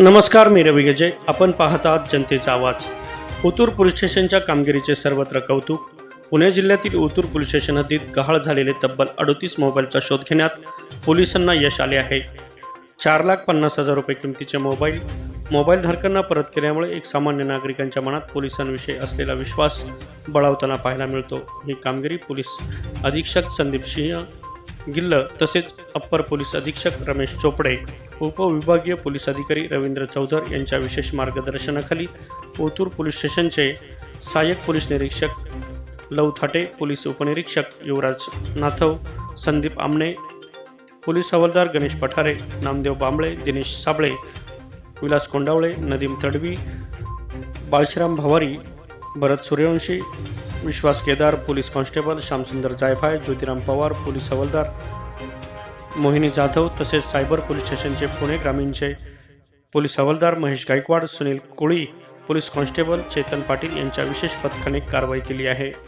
नमस्कार मी रवी गजे. आपण पाहत आहात जनतेचा आवाज. ओतूर पोलीस स्टेशनच्या कामगिरीचे सर्वत्र कौतुक. पुणे जिल्ह्यातील ओतूर पोलीस स्टेशन हद्दीत गहाळ झालेले तब्बल अडोतीस मोबाईलचा शोध घेण्यात पोलिसांना यश आले आहे. चार लाख पन्नास हजार रुपये किमतीचे मोबाईल मोबाईल धारकांना परत केल्यामुळे एक सामान्य नागरिकांच्या मनात पोलिसांविषयी असलेला विश्वास बळावताना पाहायला मिळतो. ही कामगिरी पोलीस अधीक्षक संदीप सिंह गिल्ल तसेच अप्पर पोलीस अधीक्षक रमेश चोपडे उपविभागीय पोलीस अधिकारी रवींद्र चौधर यांच्या विशेष मार्गदर्शनाखाली ओतूर पोलीस स्टेशनचे सहाय्यक पोलीस निरीक्षक लवथाटे पोलीस उपनिरीक्षक युवराज नाथव संदीप आमणे पोलीस हवालदार Ganesh Pathare Namdev Bambale Dinesh Sable Vilas Kondawale Nadeem Tadvi Balshiram Bhawari Bharat Suryawanshi Vishwas Kedar police constable Shyamsundar Jaybhay Jyotiram Pawar police हवालदार मोहिनी जाधव तसेच सायबर पोलीस स्टेशनचे पुणे ग्रामीणचे पोलीस हवालदार महेश गायकवाड सुनील कोळी पोलीस कॉन्स्टेबल चेतन पाटील यांच्या विशेष पथकाने कारवाई केली आहे.